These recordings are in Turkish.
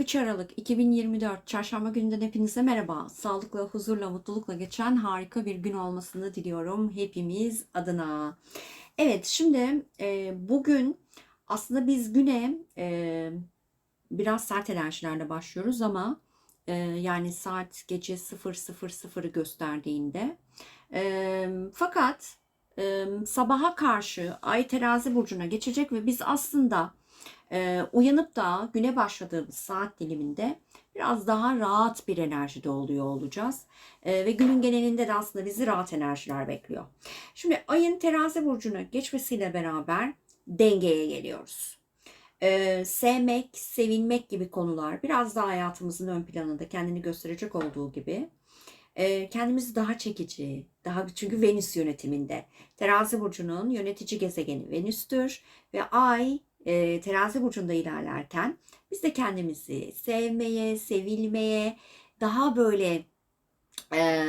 3 Aralık 2024 Çarşamba gününden hepinize merhaba. Sağlıkla, huzurla, mutlulukla geçen harika bir gün olmasını diliyorum hepimiz adına. Evet, şimdi e, bugün aslında biz güne e, biraz sert enerjilerle başlıyoruz ama e, yani saat gece 00.00'ı gösterdiğinde e, fakat e, sabaha karşı Ay Terazi burcuna geçecek ve biz aslında ee, uyanıp da güne başladığımız saat diliminde biraz daha rahat bir enerjide oluyor olacağız. Ee, ve günün genelinde de aslında bizi rahat enerjiler bekliyor. Şimdi ayın terazi burcuna geçmesiyle beraber dengeye geliyoruz. Ee, sevmek, sevilmek gibi konular biraz daha hayatımızın ön planında kendini gösterecek olduğu gibi e, kendimizi daha çekici, daha çünkü Venüs yönetiminde. Terazi burcunun yönetici gezegeni Venüs'tür ve ay e, terazi burcunda ilerlerken biz de kendimizi sevmeye, sevilmeye, daha böyle e,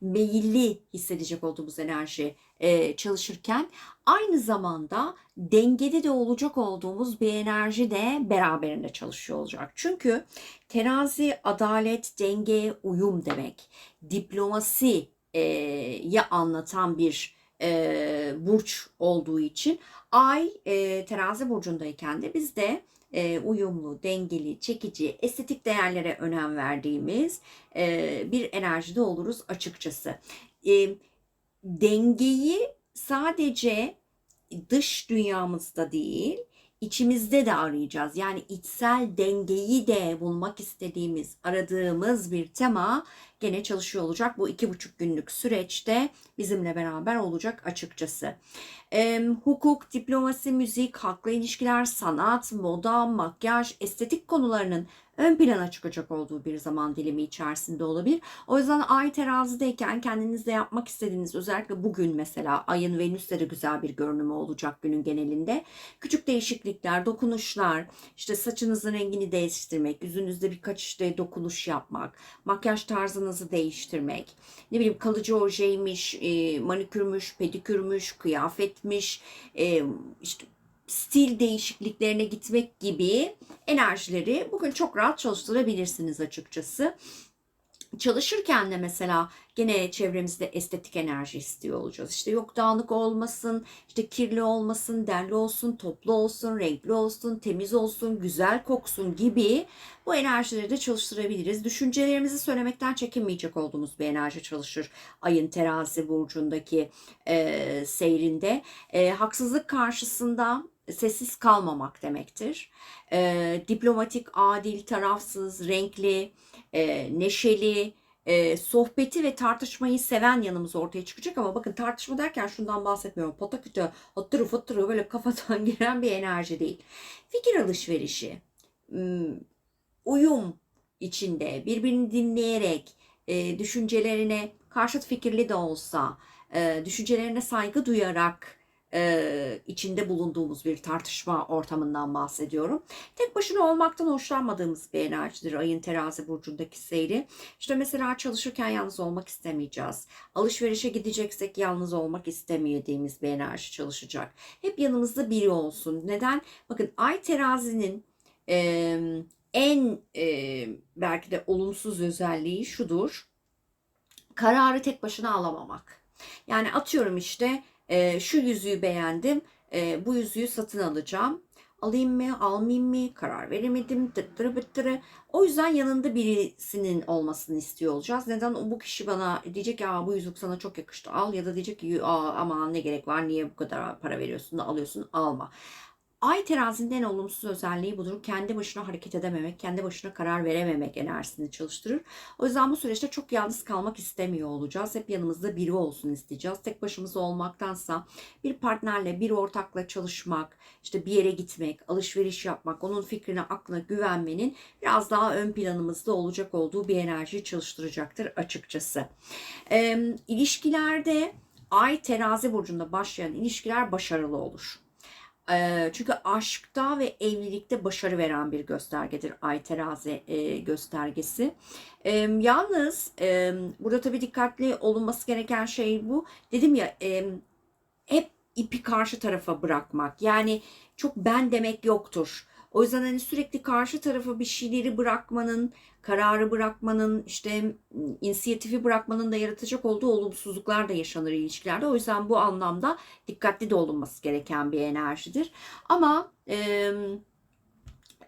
meyilli hissedecek olduğumuz enerji e, çalışırken aynı zamanda dengede de olacak olduğumuz bir enerji de beraberinde çalışıyor olacak. Çünkü terazi adalet, denge, uyum demek. Diplomasi e, ya anlatan bir e, burç olduğu için ay e, terazi burcundayken de biz de e, uyumlu, dengeli, çekici, estetik değerlere önem verdiğimiz e, bir enerjide oluruz açıkçası. E, dengeyi sadece dış dünyamızda değil, içimizde de arayacağız. Yani içsel dengeyi de bulmak istediğimiz, aradığımız bir tema gene çalışıyor olacak. Bu iki buçuk günlük süreçte bizimle beraber olacak açıkçası. E, hukuk, diplomasi, müzik, halkla ilişkiler, sanat, moda, makyaj, estetik konularının ön plana çıkacak olduğu bir zaman dilimi içerisinde olabilir. O yüzden ay terazideyken kendinizde yapmak istediğiniz özellikle bugün mesela ayın Venüs'te de güzel bir görünümü olacak günün genelinde. Küçük değişiklikler, dokunuşlar, işte saçınızın rengini değiştirmek, yüzünüzde birkaç işte dokunuş yapmak, makyaj tarzınızı değiştirmek, ne bileyim kalıcı ojeymiş, e, manikürmüş, pedikürmüş, kıyafetmiş, e, işte stil değişikliklerine gitmek gibi enerjileri bugün çok rahat çalıştırabilirsiniz açıkçası. Çalışırken de mesela gene çevremizde estetik enerji istiyor olacağız. İşte yok dağınık olmasın, işte kirli olmasın, derli olsun, toplu olsun, renkli olsun, temiz olsun, güzel koksun gibi bu enerjileri de çalıştırabiliriz. Düşüncelerimizi söylemekten çekinmeyecek olduğumuz bir enerji çalışır. Ayın terazi burcundaki e, seyrinde. E, haksızlık karşısında sessiz kalmamak demektir. E, diplomatik, adil, tarafsız, renkli, e, neşeli, e, sohbeti ve tartışmayı seven yanımız ortaya çıkacak ama bakın tartışma derken şundan bahsetmiyorum. Pataküte, hatırı fıtırı böyle kafadan giren bir enerji değil. Fikir alışverişi, uyum içinde birbirini dinleyerek e, düşüncelerine karşıt fikirli de olsa e, düşüncelerine saygı duyarak e, içinde bulunduğumuz bir tartışma ortamından bahsediyorum. Tek başına olmaktan hoşlanmadığımız bir enerjidir ayın terazi burcundaki seyri. İşte mesela çalışırken yalnız olmak istemeyeceğiz. Alışverişe gideceksek yalnız olmak istemediğimiz bir enerji çalışacak. Hep yanımızda biri olsun. Neden? Bakın ay terazinin e, en e, belki de olumsuz özelliği şudur. Kararı tek başına alamamak. Yani atıyorum işte e, şu yüzüğü beğendim. E, bu yüzüğü satın alacağım. Alayım mı, almayayım mı? Karar veremedim. Tıttırı bıttırı. O yüzden yanında birisinin olmasını istiyor olacağız. Neden bu kişi bana diyecek ya bu yüzük sana çok yakıştı al ya da diyecek ki aman ne gerek var niye bu kadar para veriyorsun da alıyorsun alma. Ay terazinin en olumsuz özelliği budur. Kendi başına hareket edememek, kendi başına karar verememek enerjisini çalıştırır. O yüzden bu süreçte çok yalnız kalmak istemiyor olacağız. Hep yanımızda biri olsun isteyeceğiz. Tek başımıza olmaktansa bir partnerle, bir ortakla çalışmak, işte bir yere gitmek, alışveriş yapmak, onun fikrine, aklına güvenmenin biraz daha ön planımızda olacak olduğu bir enerjiyi çalıştıracaktır açıkçası. Ee, ilişkilerde Ay terazi burcunda başlayan ilişkiler başarılı olur. Çünkü aşkta ve evlilikte başarı veren bir göstergedir ay terazi göstergesi. Yalnız burada tabii dikkatli olunması gereken şey bu. Dedim ya hep ipi karşı tarafa bırakmak. Yani çok ben demek yoktur. O yüzden hani sürekli karşı tarafa bir şeyleri bırakmanın, kararı bırakmanın, işte inisiyatifi bırakmanın da yaratacak olduğu olumsuzluklar da yaşanır ilişkilerde. O yüzden bu anlamda dikkatli de olunması gereken bir enerjidir. Ama e,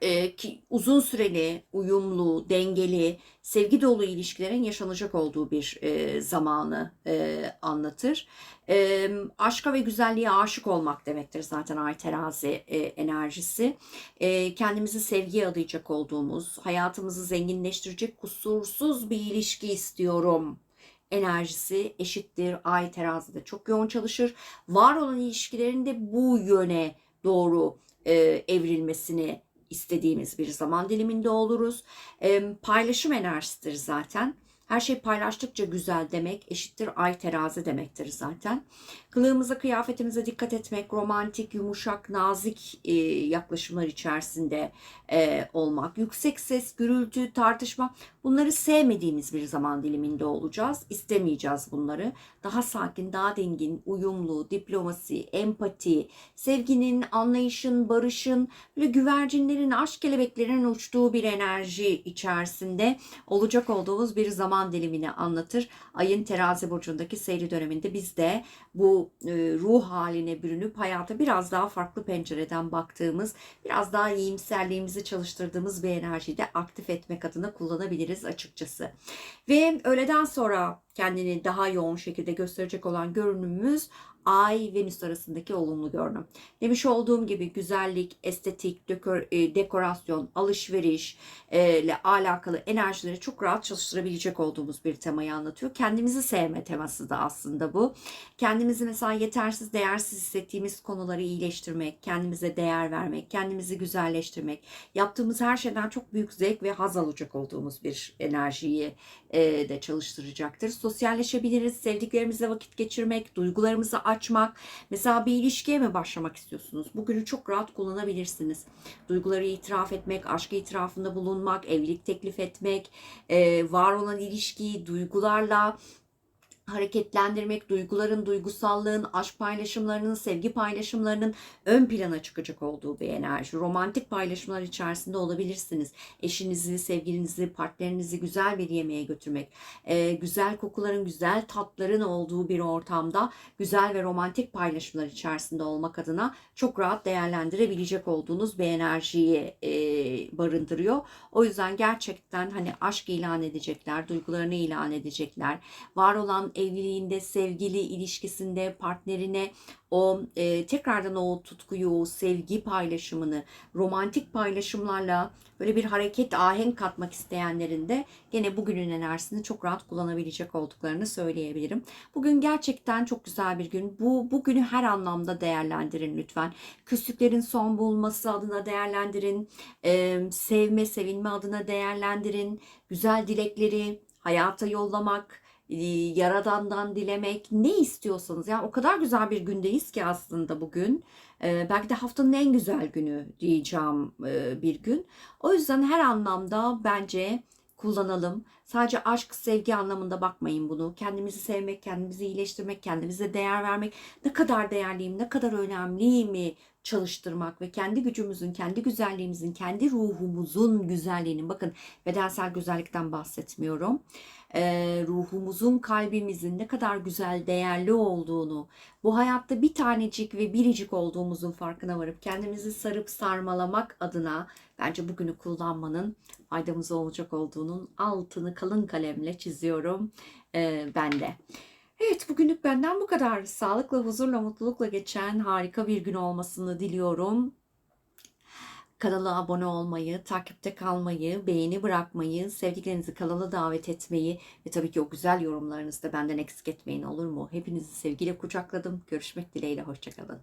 e, ki uzun süreli, uyumlu, dengeli, sevgi dolu ilişkilerin yaşanacak olduğu bir e, zamanı e, anlatır. E, aşka ve güzelliğe aşık olmak demektir zaten ay terazi e, enerjisi. E, kendimizi sevgiye adayacak olduğumuz, hayatımızı zenginleştirecek kusursuz bir ilişki istiyorum enerjisi eşittir. Ay terazide çok yoğun çalışır. Var olan ilişkilerin de bu yöne doğru e, evrilmesini istediğimiz bir zaman diliminde oluruz. E, paylaşım enerjisidir zaten. Her şey paylaştıkça güzel demek eşittir ay terazi demektir zaten. Kılığımıza, kıyafetimize dikkat etmek, romantik, yumuşak, nazik e, yaklaşımlar içerisinde e, olmak, yüksek ses, gürültü, tartışma bunları sevmediğimiz bir zaman diliminde olacağız. İstemeyeceğiz bunları. Daha sakin, daha dingin, uyumlu, diplomasi, empati, sevginin, anlayışın, barışın, böyle güvercinlerin, aşk kelebeklerinin uçtuğu bir enerji içerisinde olacak olduğumuz bir zaman dilimini anlatır. Ayın terazi burcundaki seyri döneminde biz de bu e, ruh haline bürünüp hayata biraz daha farklı pencereden baktığımız, biraz daha iyimserliğimizi çalıştırdığımız bir enerjiyi de aktif etmek adına kullanabiliriz açıkçası. Ve öğleden sonra kendini daha yoğun şekilde gösterecek olan görünümümüz Ay Venüs arasındaki olumlu görünüm. Demiş olduğum gibi güzellik, estetik, dekor, e, dekorasyon, alışveriş e, alakalı enerjileri çok rahat çalıştırabilecek olduğumuz bir temayı anlatıyor. Kendimizi sevme teması da aslında bu. Kendimizi mesela yetersiz, değersiz hissettiğimiz konuları iyileştirmek, kendimize değer vermek, kendimizi güzelleştirmek, yaptığımız her şeyden çok büyük zevk ve haz alacak olduğumuz bir enerjiyi e, de çalıştıracaktır. Sosyalleşebiliriz, sevdiklerimizle vakit geçirmek, duygularımızı açmak. Mesela bir ilişkiye mi başlamak istiyorsunuz? Bugünü çok rahat kullanabilirsiniz. Duyguları itiraf etmek, aşk itirafında bulunmak, evlilik teklif etmek, var olan ilişkiyi duygularla hareketlendirmek, duyguların, duygusallığın, aşk paylaşımlarının, sevgi paylaşımlarının ön plana çıkacak olduğu bir enerji. Romantik paylaşımlar içerisinde olabilirsiniz. Eşinizi, sevgilinizi, partnerinizi güzel bir yemeğe götürmek, e, güzel kokuların, güzel tatların olduğu bir ortamda güzel ve romantik paylaşımlar içerisinde olmak adına çok rahat değerlendirebilecek olduğunuz bir enerjiyi e, barındırıyor. O yüzden gerçekten hani aşk ilan edecekler, duygularını ilan edecekler. Var olan evliliğinde, sevgili ilişkisinde partnerine o e, tekrardan o tutkuyu, o sevgi paylaşımını, romantik paylaşımlarla böyle bir hareket, ahenk katmak isteyenlerin de gene bugünün enerjisini çok rahat kullanabilecek olduklarını söyleyebilirim. Bugün gerçekten çok güzel bir gün. Bu bugünü her anlamda değerlendirin lütfen. Küslüklerin son bulması adına değerlendirin. E, sevme, sevilme adına değerlendirin. Güzel dilekleri hayata yollamak, Yaradan'dan dilemek ne istiyorsanız yani o kadar güzel bir gündeyiz ki aslında bugün belki de haftanın en güzel günü diyeceğim bir gün. O yüzden her anlamda bence kullanalım. Sadece aşk, sevgi anlamında bakmayın bunu. Kendimizi sevmek, kendimizi iyileştirmek, kendimize değer vermek, ne kadar değerliyim, ne kadar önemliyim çalıştırmak ve kendi gücümüzün, kendi güzelliğimizin, kendi ruhumuzun güzelliğinin, bakın bedensel güzellikten bahsetmiyorum e, ruhumuzun, kalbimizin ne kadar güzel, değerli olduğunu, bu hayatta bir tanecik ve biricik olduğumuzun farkına varıp kendimizi sarıp sarmalamak adına bence bugünü kullanmanın faydamız olacak olduğunun altını kalın kalemle çiziyorum e, ben de. Evet bugünlük benden bu kadar. Sağlıkla, huzurla, mutlulukla geçen harika bir gün olmasını diliyorum. Kanala abone olmayı, takipte kalmayı, beğeni bırakmayı, sevdiklerinizi kanala davet etmeyi ve tabii ki o güzel yorumlarınızı da benden eksik etmeyin olur mu? Hepinizi sevgiyle kucakladım. Görüşmek dileğiyle, hoşçakalın.